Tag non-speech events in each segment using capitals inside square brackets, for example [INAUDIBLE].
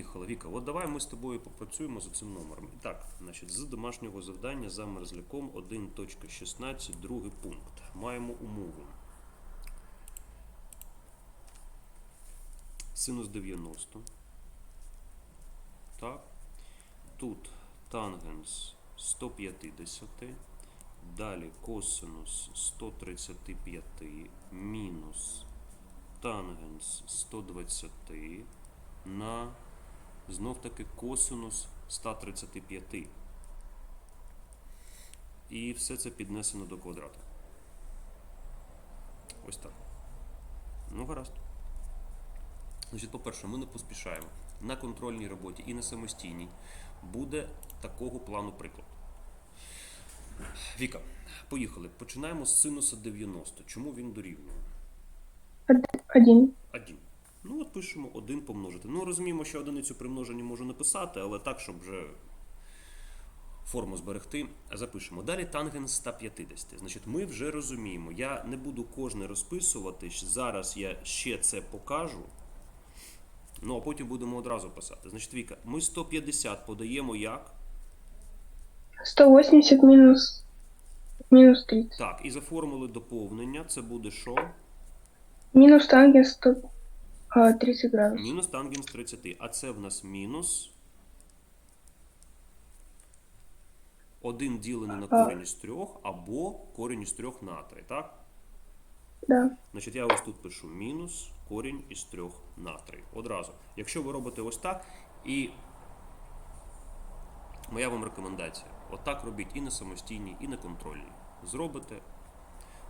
поїхали. Віка, от давай ми з тобою попрацюємо за цим номером. Так, значить, з домашнього завдання за мерзляком 1.16, другий пункт. Маємо умову. Синус 90. Так. Тут тангенс 150. Далі косинус 135 мінус тангенс 120 на знов таки косинус 135. І все це піднесено до квадрата. Ось так. Ну, гаразд. Значить, по-перше, ми не поспішаємо. На контрольній роботі і на самостійній буде такого плану приклад. Віка, поїхали. Починаємо з синуса 90. Чому він дорівнює? Один. 1. Ну, от пишемо 1 помножити. Ну, розуміємо, що одиницю при множенні можу написати, але так, щоб вже форму зберегти, запишемо. Далі тангенс 150. Значить, ми вже розуміємо. Я не буду кожне розписувати. Зараз я ще це покажу. Ну, а потім будемо одразу писати. Значить, Віка, ми 150 подаємо як? 180 минус, минус 30. Так, і за формулою доповнення це буде що? Минус тангенс 100, а, 30 градусов. Мінус тангенс 30. А це в нас мінус 1 ділений на корінь із 3 або корінь із 3 на 3, так? Да. Значить, я ось тут пишу мінус корінь із 3 на 3. Одразу. Якщо ви робите ось так, і моя вам рекомендація: отак робіть і на самостійній, і на контрольній. Зробите,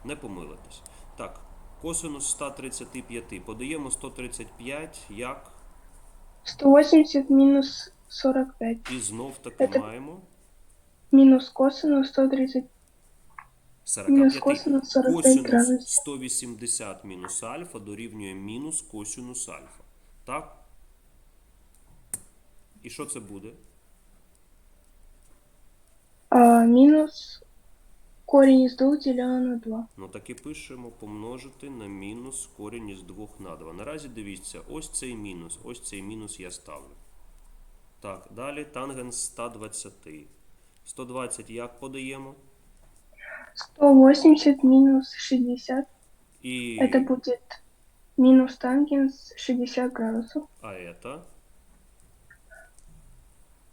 не помилитесь. Так, косинус 135. Подаємо 135 як 180 минус 45. і знов таки Це- маємо Минус косинус 130. 45. Мінус косинус 45 Косинус градусів. 180 мінус альфа дорівнює мінус косинус альфа. Так? І що це буде? А, минус корень из 2 делено на 2. Ну так і пишемо помножити на мінус корінь із 2 на 2. Наразі дивіться, ось цей мінус, ось цей мінус я ставлю. Так, далі тангенс 120. 120 як подаємо? 180 минус 60. І Это будет минус тангенс 60 градусов. а это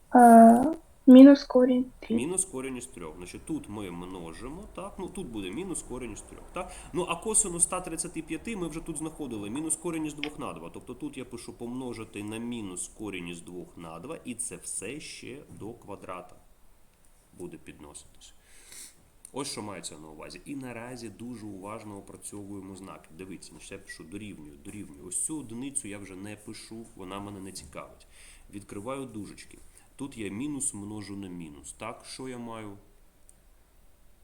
А, минус корень 3. мінус корінь із 3. Значить, тут ми множимо, так? Ну тут буде мінус корінь із 3. Так? Ну а косинус 135 ми вже тут знаходили мінус корінь із 2 на 2. Тобто тут я пишу помножити на мінус корінь із 2 на 2, і це все ще до квадрата буде підноситись. Ось що мається на увазі. І наразі дуже уважно опрацьовуємо знаки. Дивіться, значить я пишу дорівнюю, дорівнюю. Ось цю одиницю я вже не пишу, вона мене не цікавить. Відкриваю дужечки. Тут я мінус множу на мінус. Так, що я маю?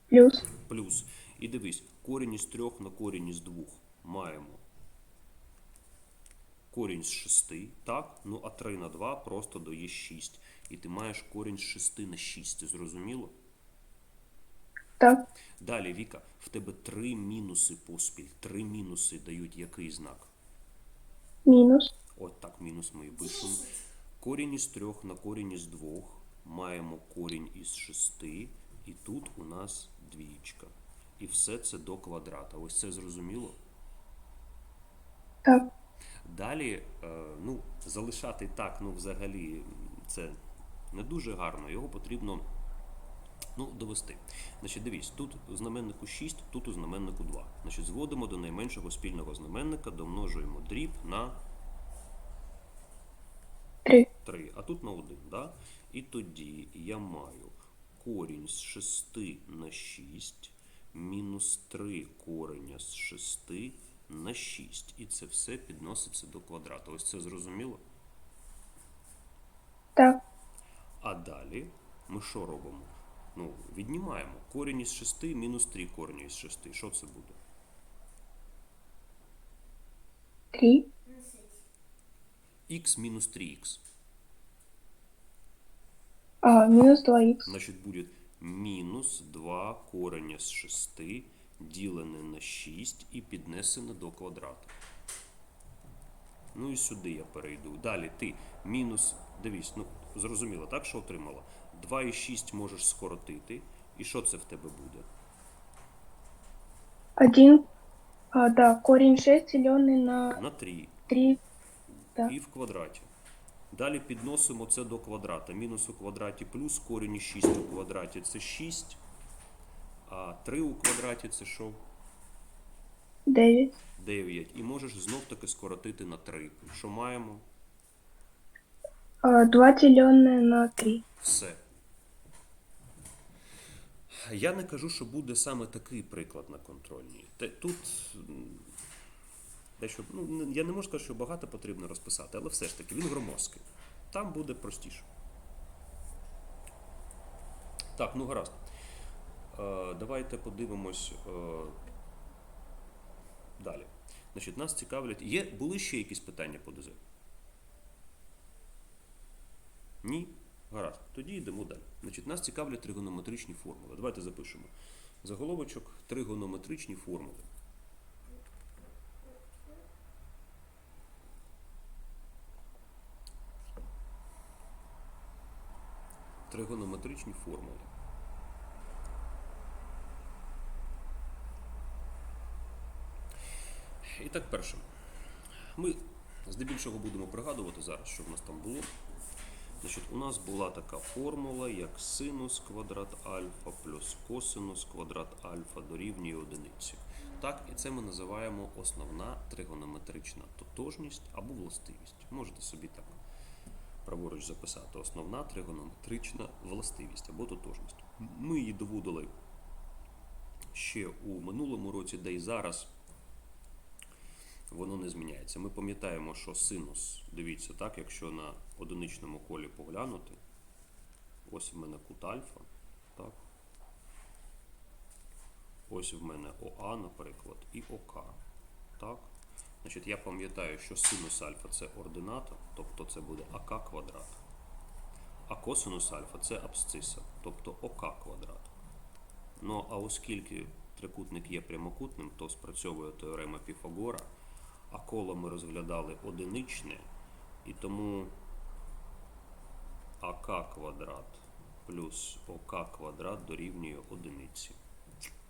Плюс. Плюс. І дивись, корінь із 3 на корінь із 2 маємо корінь з 6, так? Ну, а 3 на 2 просто дає 6. І ти маєш корінь з 6 на 6. Зрозуміло? Так. Далі, Віка, в тебе три мінуси поспіль. Три мінуси дають який знак? Минус. От так, мінус ми і пишемо. Корінь із 3 на корінь із 2. Маємо корінь із 6. І тут у нас двієчка. І все це до квадрата. Ось це зрозуміло? Так. Далі, е, ну, залишати так, ну, взагалі, це не дуже гарно. Його потрібно ну, довести. Значить, дивись, тут у знаменнику 6, тут у знаменнику 2. Значить, зводимо до найменшого спільного знаменника, домножуємо дріб на 3. 3, а тут на 1, да? І тоді я маю корінь з 6 на 6 мінус 3 кореня з 6 на 6. І це все підноситься до квадрата. Ось це зрозуміло? Так. А далі ми що робимо? Ну, віднімаємо. Корінь із 6 мінус 3 корення із 6. Що це буде? 3. Х мінус 3х. А, минус 2х. Значить, буде мінус 2 корення з 6 ділене на 6 і піднесене до квадрату. Ну і сюди я перейду. Далі ти мінус. Дивись, ну зрозуміло, так, що отримала? 2,6 можеш скоротити. І що це в тебе буде? Один, а, да, корень 6 деленный на На 3 3. Так. і в квадраті. Далі підносимо це до квадрата. Мінус у квадраті плюс корінь 6 у квадраті це 6. А 3 у квадраті це що? 9. 9. І можеш знов таки скоротити на 3. Що маємо? А, 2 деленное на 3. Все. Я не кажу, що буде саме такий приклад на контрольній. Тут дещо, ну, я не можу сказати, що багато потрібно розписати, але все ж таки він громоздкий. Там буде простіше. Так, ну гаразд. Е, давайте подивимось е, далі. Значить, нас цікавлять. Є, були ще якісь питання по ДЗ? Ні? Гаразд. Тоді йдемо далі. Значить, нас цікавлять тригонометричні формули. Давайте запишемо. Заголовочок тригонометричні формули. Тригонометричні формули. І так, перше. Ми здебільшого будемо пригадувати зараз, що в нас там було. Значить, у нас була така формула, як синус квадрат альфа плюс косинус квадрат альфа дорівнює одиниці. Так, і це ми називаємо основна тригонометрична тотожність або властивість. Можете собі так праворуч записати. Основна тригонометрична властивість або тотожність. Ми її доводили ще у минулому році, де і зараз воно не зміняється. Ми пам'ятаємо, що синус, дивіться, так, якщо на одиничному колі поглянути, ось в мене кут альфа, так. Ось в мене ОА, наприклад, і ОК. Так. Значить, я пам'ятаю, що синус альфа це ордината, тобто це буде АК квадрат. А косинус альфа це абсциса, тобто ОК квадрат. Ну, а оскільки трикутник є прямокутним, то спрацьовує теорема Піфагора, а коло ми розглядали одиничне, і тому АК квадрат плюс ОК квадрат дорівнює одиниці.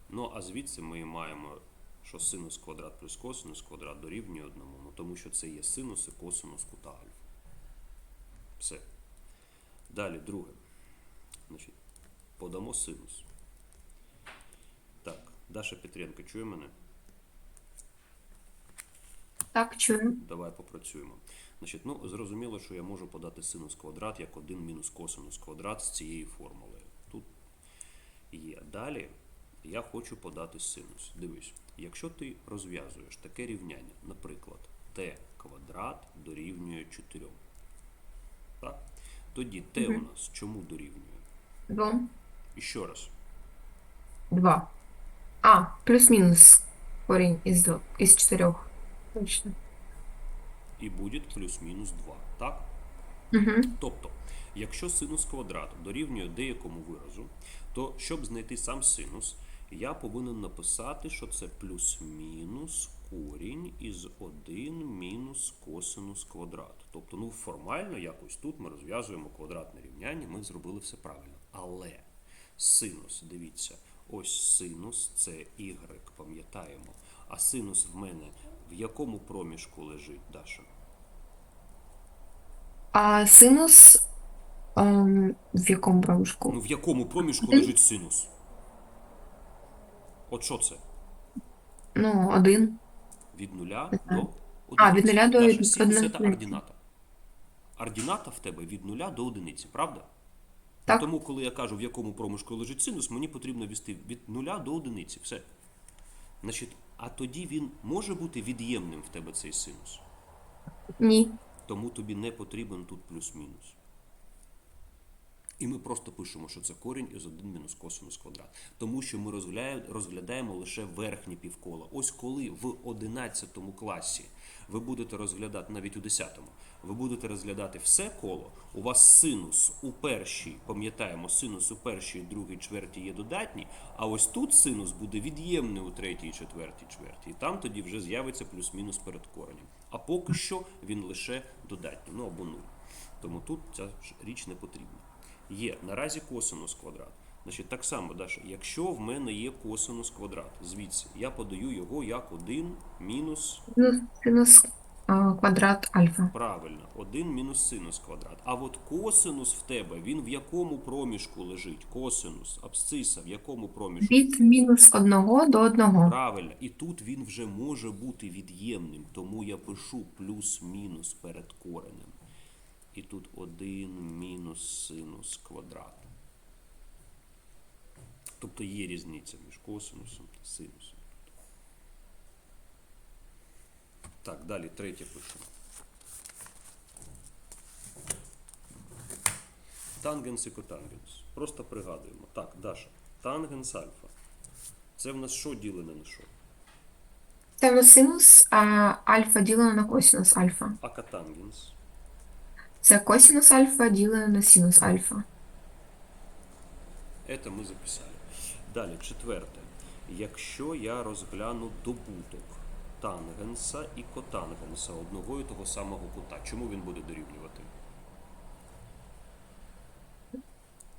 Ну, а звідси ми маємо, що синус квадрат плюс косинус квадрат дорівнює одному, ну, тому що це є синус і косинус кута альфа. Все. Далі, друге. Значить, подамо синус. Так, Даша Петренко, чує мене? Так, чую. Давай попрацюємо. Значить, ну, зрозуміло, що я можу подати синус квадрат як 1 мінус косинус квадрат з цієї формули. Тут є. Далі я хочу подати синус. Дивись, якщо ти розв'язуєш таке рівняння, наприклад, t квадрат дорівнює 4. Так? Тоді t у нас чому дорівнює? Два. І ще раз. Два. А, плюс-мінус корінь із, із чотирьох. Точно. І буде плюс-мінус 2. Так? Угу. Тобто, якщо синус квадрату дорівнює деякому виразу, то щоб знайти сам синус, я повинен написати, що це плюс-мінус корінь із 1 мінус косинус квадрату. Тобто, ну формально якось тут ми розв'язуємо квадратне рівняння, ми зробили все правильно. Але синус, дивіться, ось синус це y, пам'ятаємо. А синус в мене в якому проміжку лежить, Даша? А синус ем, в якому проміжку? Ну, в якому проміжку лежить синус? От що це? Ну, один. Від нуля до знаю. А, від нуля до Даша, од- це одиниці. ордината. Ордината в тебе від нуля до одиниці, правда? Так. Тому, коли я кажу, в якому проміжку лежить синус, мені потрібно ввести від нуля до одиниці. Все. Значить, а тоді він може бути від'ємним в тебе цей синус. Ні. Тому тобі не потрібен тут плюс-мінус. І ми просто пишемо, що це корінь із 1 мінус косинус квадрат. Тому що ми розглядаємо, лише верхнє півкола. Ось коли в 11 класі ви будете розглядати, навіть у 10, ви будете розглядати все коло, у вас синус у першій, пам'ятаємо, синус у першій, другій чверті є додатній, а ось тут синус буде від'ємний у третій, четвертій чверті. І там тоді вже з'явиться плюс-мінус перед коренем. А поки що він лише додатній, ну або 0. Тому тут ця річ не потрібна. Є наразі косинус квадрат. Значить, так само, Даша, якщо в мене є косинус квадрат, звідси я подаю його як 1 мінус синус квадрат альфа. Правильно, 1 мінус синус квадрат. А от косинус в тебе, він в якому проміжку лежить? Косинус, абсциса, в якому проміжку? Від мінус 1 до 1. Правильно. І тут він вже може бути від'ємним, тому я пишу плюс-мінус перед коренем. І тут 1 мінус синус квадрат. Тобто є різниця між косинусом та синусом. Так, далі третє пишемо. Тангенс і котангенс. Просто пригадуємо. Так, Даша. Тангенс альфа. Це в нас що ділене на що? Це в нас синус, а альфа ділено на косинус альфа. А котангенс? Це косинус альфа ділено на синус альфа. Це ми записали. Далі, четверте. Якщо я розгляну добуток тангенса і котангенса одного і того самого кута, чому він буде дорівнювати?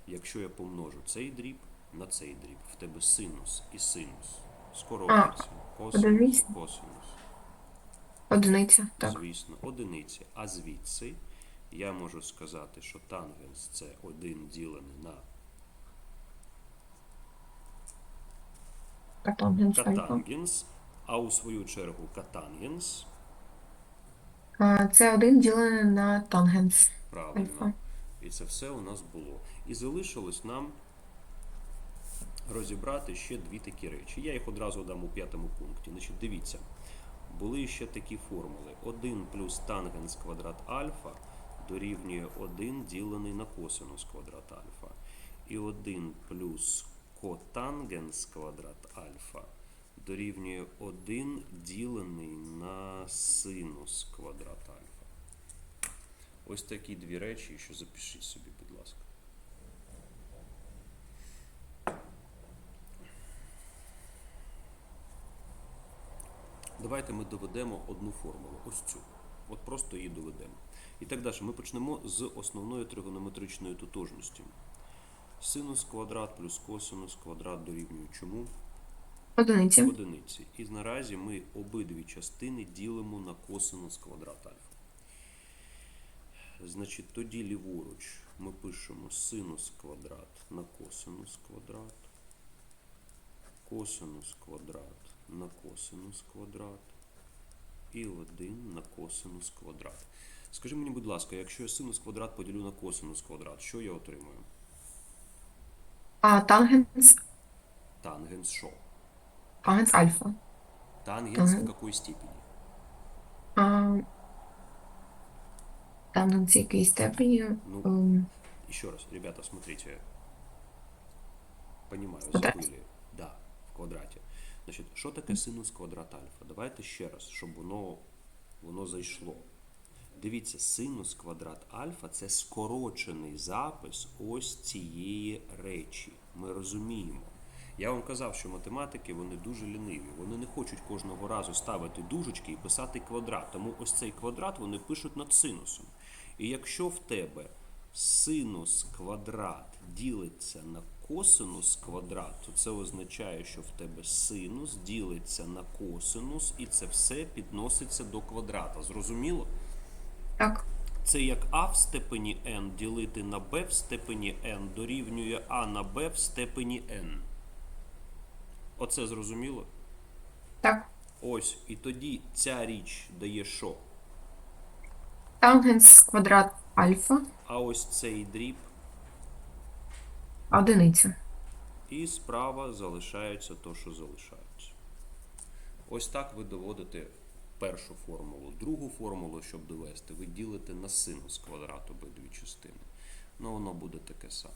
Якщо я помножу цей дріб на цей дріб, в тебе синус і синус скоротиться. Косинус, косинус. Одиниця. Так. Звісно, одиниці. А звідси я можу сказати, що тангенс це 1 ділений на Котангенс альфа. катангенс, а у свою чергу катангенс, Це 1 ділене на тангенс правильно. альфа. І це все у нас було. І залишилось нам розібрати ще дві такі речі. Я їх одразу дам у п'ятому пункті. Значить, дивіться, були ще такі формули. 1 плюс тангенс квадрат альфа дорівнює 1 ділений на косинус квадрат альфа. І 1 плюс котангенс квадрат альфа дорівнює 1 ділений на синус квадрат альфа. Ось такі дві речі, що запишіть собі, будь ласка. Давайте ми доведемо одну формулу, ось цю. От просто її доведемо. І так далі. Ми почнемо з основної тригонометричної тотожності. Синус квадрат плюс косинус квадрат дорівнює чому? Одиниці. Одиниці. І наразі ми обидві частини ділимо на косинус квадрат альфа. Значить, тоді ліворуч ми пишемо синус квадрат на косинус квадрат, косинус квадрат на косинус квадрат і 1 на косинус квадрат. Скажи мені, будь ласка, якщо я синус квадрат поділю на косинус квадрат, що я отримую? А тангенс, Тангенс що? тангенс альфа. Тангенс в Ага. какой степени? А, тангенс якої степені? Ну, Еще раз, ребята, смотрите. Понимаю, забыли. Да, в квадраті. Значить, що таке синус квадрат альфа? Давайте ще раз, щоб воно, воно зайшло. Дивіться, синус квадрат альфа це скорочений запис ось цієї речі. Ми розуміємо. Я вам казав, що математики вони дуже ліниві. Вони не хочуть кожного разу ставити дужечки і писати квадрат. Тому ось цей квадрат вони пишуть над синусом. І якщо в тебе синус квадрат ділиться на косинус квадрат, то це означає, що в тебе синус ділиться на косинус, і це все підноситься до квадрата. Зрозуміло? так. Це як а в степені n ділити на b в степені n дорівнює а на b в степені n. Оце зрозуміло? Так. Ось, і тоді ця річ дає що? Тангенс квадрат альфа. А ось цей дріб Одиниця. І справа залишається то, що залишається. Ось так ви доводите першу формулу. Другу формулу, щоб довести, ви ділите на синус квадрату обидві частини. Ну, воно буде таке саме.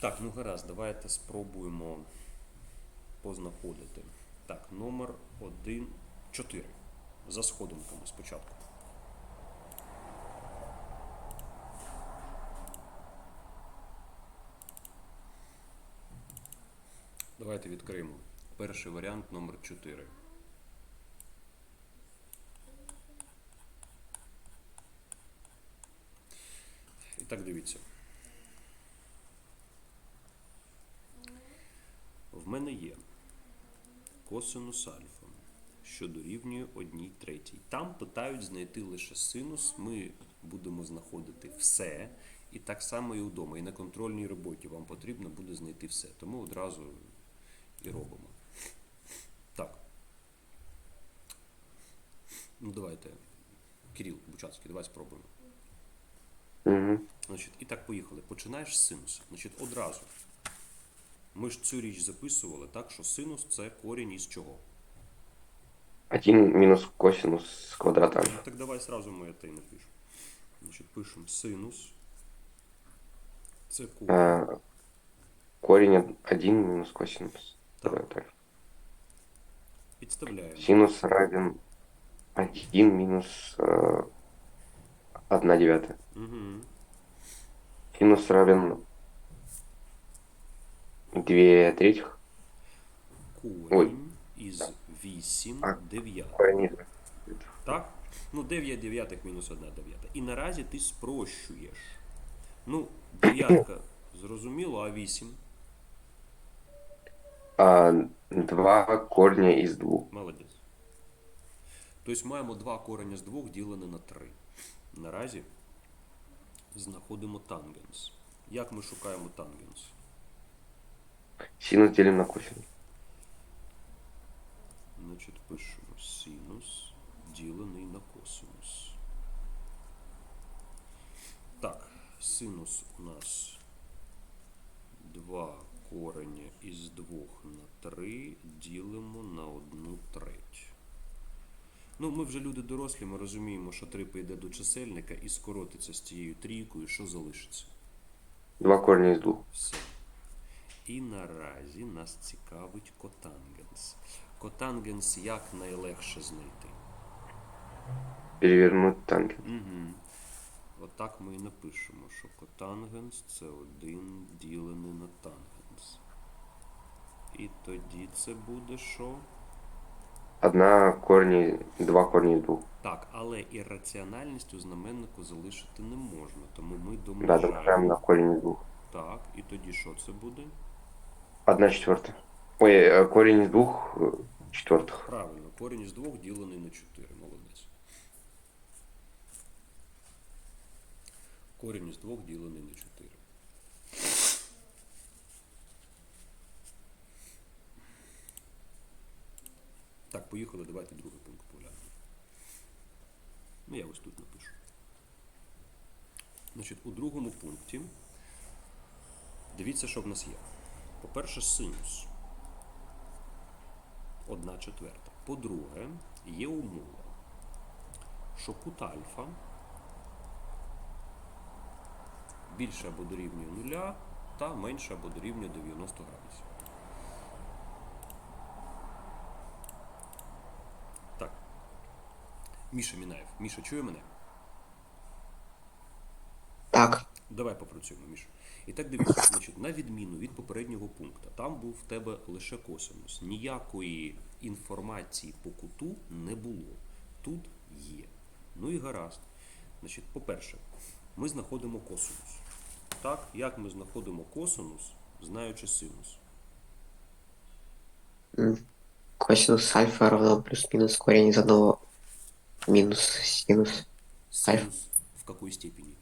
Так, ну гаразд, давайте спробуємо познаходити. Так, номер 1, 4. За сходинками спочатку. Давайте відкриємо перший варіант номер 4. І так дивіться. В мене є косинус альфа, що дорівнює 1 третій. Там питають знайти лише синус. Ми будемо знаходити все. І так само і вдома. І на контрольній роботі вам потрібно буде знайти все. Тому одразу і робимо. Так. Ну, давайте. Кирил Бучацький, давай спробуємо. Угу. Значить, і так поїхали. Починаєш з синуса. Значить, одразу. Ми ж цю річ записували, так, що синус це корінь із чого? 1 минус косинус з квадрата Ну, так давай сразу ми це і напишемо. Значить, пишемо синус. Це корінь. А, корень 1 минус косинус. Так. Давай так. Підставляємо. Синус равен 1 минус э, 1 девятая. Угу. Синус равен 2 третьих. Корінь із 8 А. дев'ятих. Корень из Так? Ну, 9 дев'ятих мінус 1 дев'ята. І наразі ти спрощуєш. Ну, дев'ятка [COUGHS] зрозуміло, а 8. А, 2 корня из 2. Молодець. Тобто маємо 2 корення з 2 ділене на 3. Наразі знаходимо тангенс. Як ми шукаємо тангенс? Синус делим на косинус. Значить, пишемо синус ділений на косинус. Так, синус у нас 2 корення із 2 на 3 ділимо на 1 треть. Ну, ми вже люди дорослі, ми розуміємо, що 3 прийде до чисельника і скоротиться з цією трійкою, що залишиться. 2 корня из 2. Все. І наразі нас цікавить котангенс. Котангенс як найлегше знайти? Перевернуть тангенс. Угу. Отак ми і напишемо, що котангенс це 1 ділений на тангенс. І тоді це буде що? 1 корня, 2 корня из 2. Так, але ірраціональність у знаменнику залишити не можна, тому ми Да, домножаємо. домножаем на корень из 2. Так, і тоді що це буде? 1 четвертая. Ой, э, корень из 2 четвертых. Правильно, корінь із 2 ділений на 4. Молодець. Корінь із 2 ділений на 4. Так, поїхали, давайте другий пункт поглянемо. Ну, я ось тут напишу. Значить, у другому пункті дивіться, що в нас є. По-перше, синус. Одна четверта. По-друге, є умова, що кут альфа більше або дорівнює нуля та менше або дорівнює 90 градусів. Міша Мінаєв. Міша, чує мене? Так, Давай попрацюємо, Міша. І так дивіться, значить, на відміну від попереднього пункту, там був в тебе лише косинус. Ніякої інформації по куту не було. Тут є. Ну і гаразд. Значить, по-перше, ми знаходимо косинус. Так, як ми знаходимо косинус, знаючи синус? косинус альфа равно плюс-минус корень из одного минус синус Синус в якій степені?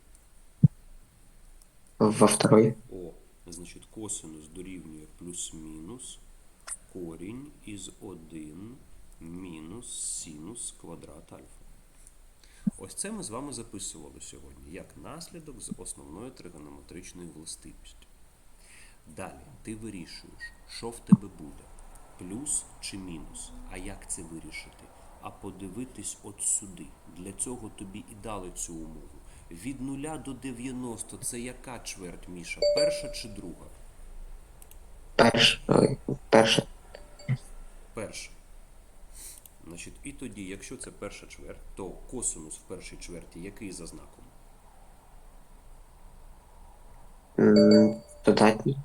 во второй. О, значить, косинус дорівнює плюс-мінус корінь із 1 мінус синус квадрат альфа. Ось це ми з вами записували сьогодні як наслідок з основною тригонометричною властивістю. Далі ти вирішуєш, що в тебе буде, плюс чи мінус. А як це вирішити? А подивитись от сюди. Для цього тобі і дали цю умову. Від 0 до 90 це яка чверть, Міша? Перша чи друга? Перш, ой, перша. Перша. Значить, і тоді, якщо це перша чверть, то косинус в першій чверті який за знаком? Додатній.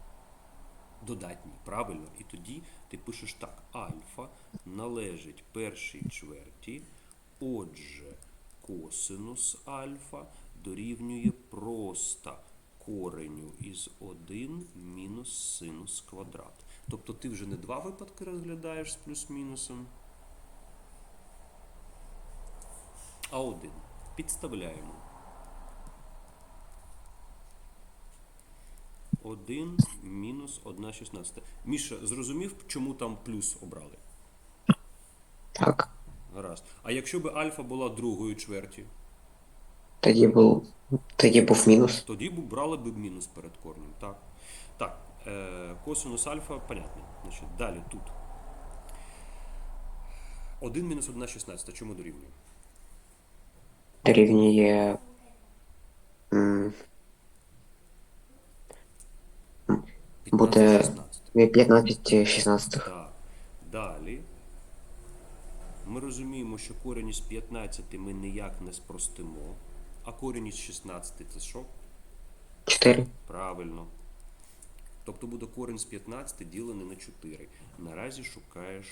Додатній, правильно. І тоді ти пишеш так: альфа належить першій чверті, отже, косинус альфа дорівнює просто кореню із 1 мінус синус квадрат. Тобто ти вже не два випадки розглядаєш з плюс-мінусом, а один. Підставляємо. 1 мінус 1 шістнадцята. Міша, зрозумів, чому там плюс обрали? Так. Гаразд. А якщо би альфа була другою чверті, Тоді був. Тоді був мінус. тоді б брали б мінус перед корнем. Так. Так. Е, косинус альфа, понятно. Значить, далі тут. 1 мінус 1 шістнадцята. Чому дорівнює? Дорівнює. м, 15 Буде- 15 16. Так. Далі. Ми розуміємо, що корінь із 15 ми ніяк не спростимо. А корінь із 16 це що? 4. Правильно. Тобто буде корінь з 15 ділений на 4. Наразі шукаєш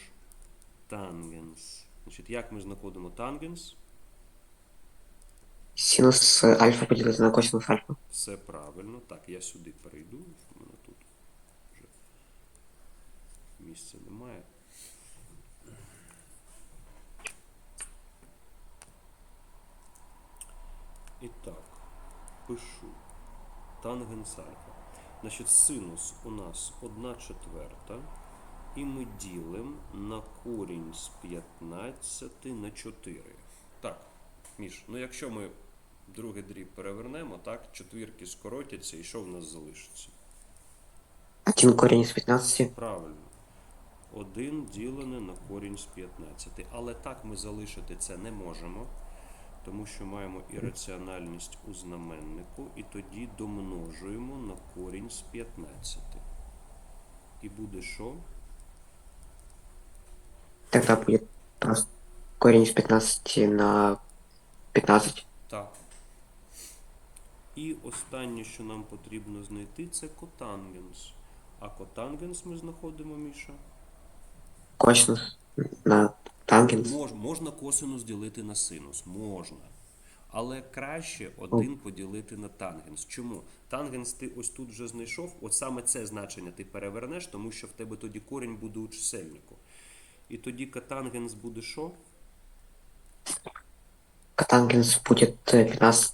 тангенс. Значить, як ми знаходимо тангенс? Синус альфа поділити на косинус альфа. Все правильно. Так, я сюди перейду. У мене тут вже місця немає. І так, пишу тангенс альфа. Значить, синус у нас 1 четверта. І ми ділимо на корінь з 15 на 4. Так, Міш, ну якщо ми другий дріб перевернемо, так, четвірки скоротяться, і що в нас залишиться? 1 корінь з 15. Правильно. 1 ділене на корінь з 15. Але так ми залишити це не можемо, тому що маємо ірраціональність у знаменнику, і тоді домножуємо на корінь з 15. І буде що? Тогда будет просто корень из 15 на 15. Так. І останнє, що нам потрібно знайти, це котангенс. А котангенс ми знаходимо, Міша. Косинус на тангенс. Мож, можна косинус ділити на синус, можна. Але краще один поділити на тангенс. Чому? Тангенс ти ось тут вже знайшов, от саме це значення ти перевернеш, тому що в тебе тоді корінь буде у чисельнику. І тоді котангенс буде що? Котангенс будет э, 15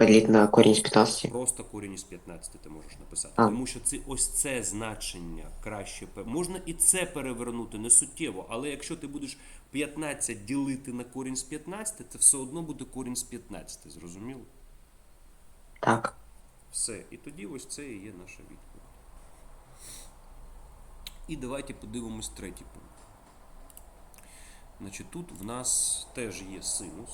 поделить на корень из 15. Просто корінь із 15 ти можеш написати. А. Тому що це ось це значення краще можна і це перевернути не суттєво, але якщо ти будеш 15 ділити на корінь з 15, це все одно буде корінь з 15, зрозуміло? Так. Все. І тоді ось це і є наша відповідь. І давайте подивимось третій пункт. Значить, тут в нас теж є синус.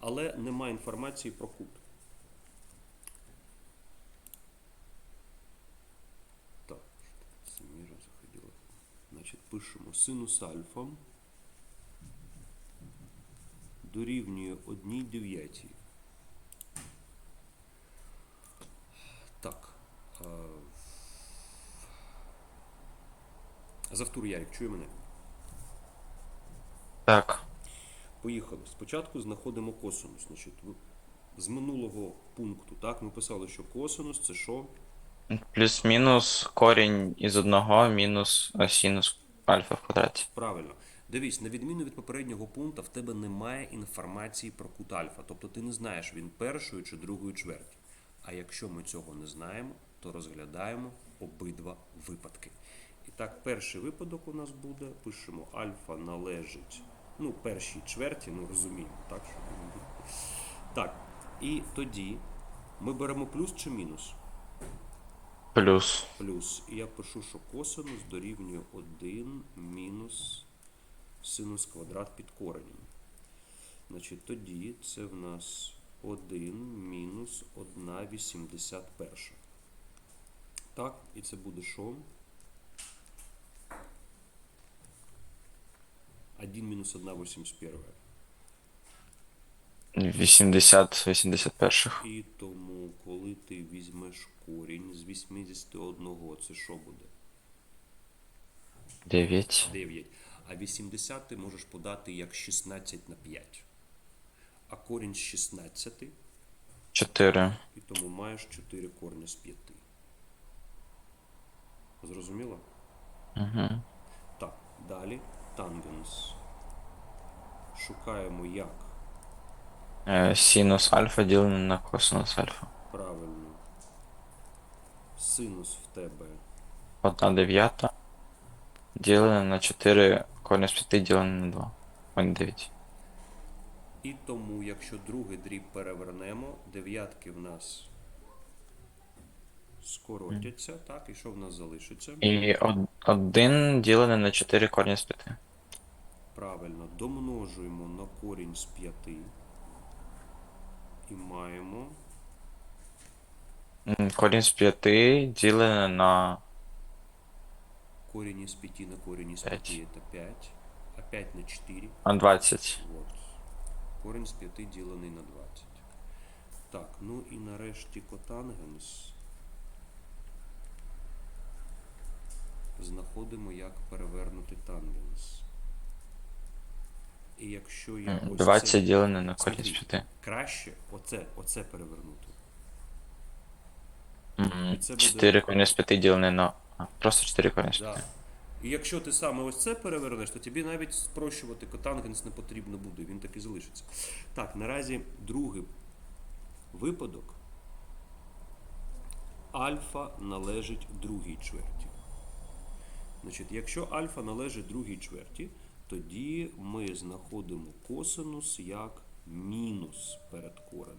Але немає інформації про кут. Так, це міра заходила. Значить, пишемо синус альфа дорівнює 1 дев'ятій. Так. Завтур Ярик, чує мене? Так. Поїхали. Спочатку знаходимо косинус. Значить, з минулого пункту, так, ми писали, що косинус це що? Плюс-мінус корінь із одного мінус е, синус альфа в квадраті. Правильно. Дивись, на відміну від попереднього пункту, в тебе немає інформації про кут альфа. Тобто ти не знаєш, він першою чи другою чверті. А якщо ми цього не знаємо, то розглядаємо обидва випадки. І так, перший випадок у нас буде, пишемо альфа належить, ну, першій чверті, ну розуміємо, так? Що буде. Так, і тоді ми беремо плюс чи мінус? Плюс. Плюс. І я пишу, що косинус дорівнює 1 мінус синус квадрат під коренем. Значить, тоді це в нас 1 мінус 1 81. Так, і це буде що? 1 мінус 1 81. 80 81. І тому, коли ти візьмеш корінь з 81, це що буде? 9. 9. А 80 ти можеш подати як 16 на 5. А корінь з 16, 4. і тому маєш 4 корня з 5. Зрозуміло? Угу. Так, далі тангенс. Шукаємо як. Е, Синус альфа ділене на косинус альфа. Правильно. Синус в тебе 1 дев'ята. Ділене на 4 корінь з 5 ділене на 2. Ой, 9. І тому, якщо другий дріб перевернемо, дев'ятки в нас скоротяться, так, і що в нас залишиться? І 1 ділене на 4 корінь з 5. Правильно, домножуємо на корінь з 5 і маємо Корінь з 5 ділене на корінь із 5 на корінь із 5 П'ять. це 5, а 5 на 4 на 20. Вот. Корінь з 5 ділений на 20. Так, ну і нарешті котангенс. Знаходимо, як перевернути тангенс. І якщо я ось 20 ділене на корінь з 5. краще, оце, оце перевернути. І це буде- 4 корінь з 5 ділене на. а, Просто 4 корінь з 5. Да. І якщо ти саме ось це перевернеш, то тобі навіть спрощувати котангенс не потрібно буде, він так і залишиться. Так, наразі другий випадок. Альфа належить другій чверті. Значить, якщо альфа належить другій чверті, тоді ми знаходимо косинус як мінус перед коренем.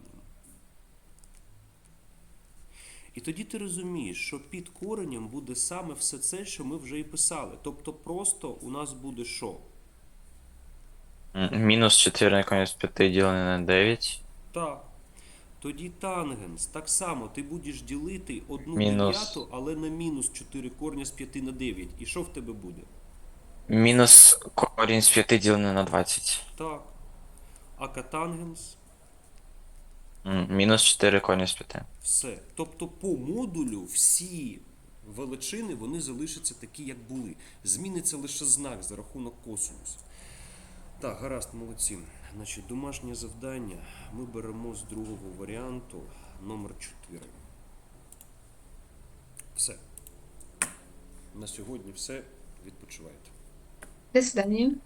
І тоді ти розумієш, що під коренем буде саме все це, що ми вже і писали. Тобто просто у нас буде що? Мінус 4 корінь з 5 ділене на 9. Так. Тоді тангенс. Так само ти будеш ділити одну Мінус. дев'яту, але на мінус 4 корня з 5 на 9. І що в тебе буде? Мінус корінь з 5 ділене на 20. Так. А катангенс М, Мінус 4 корінь з 5. все. Тобто по модулю всі величини вони залишаться такі, як були. Зміниться лише знак за рахунок косинусу. Так, гаразд, молодці. Значить, домашнє завдання ми беремо з другого варіанту номер 4. Все. На сьогодні все. Відпочивайте. До свидания.